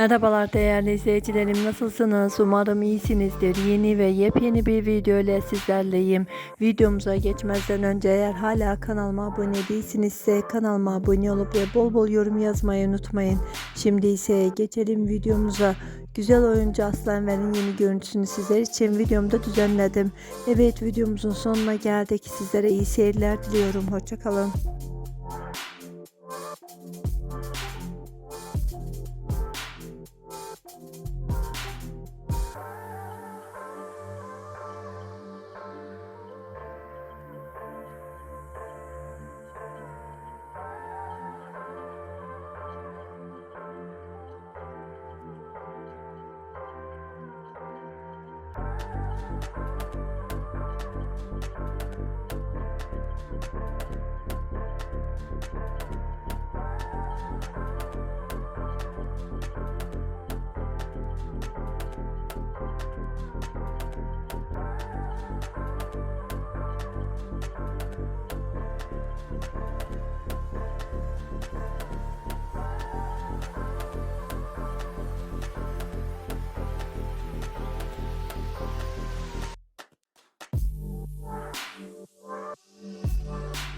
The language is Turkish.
Merhabalar değerli izleyicilerim nasılsınız? Umarım iyisinizdir. Yeni ve yepyeni bir video ile sizlerleyim. Videomuza geçmezden önce eğer hala kanalıma abone değilsinizse kanalıma abone olup ve bol bol yorum yazmayı unutmayın. Şimdi ise geçelim videomuza. Güzel oyuncu Aslan Ver'in yeni görüntüsünü sizler için videomda düzenledim. Evet videomuzun sonuna geldik. Sizlere iyi seyirler diliyorum. Hoşçakalın.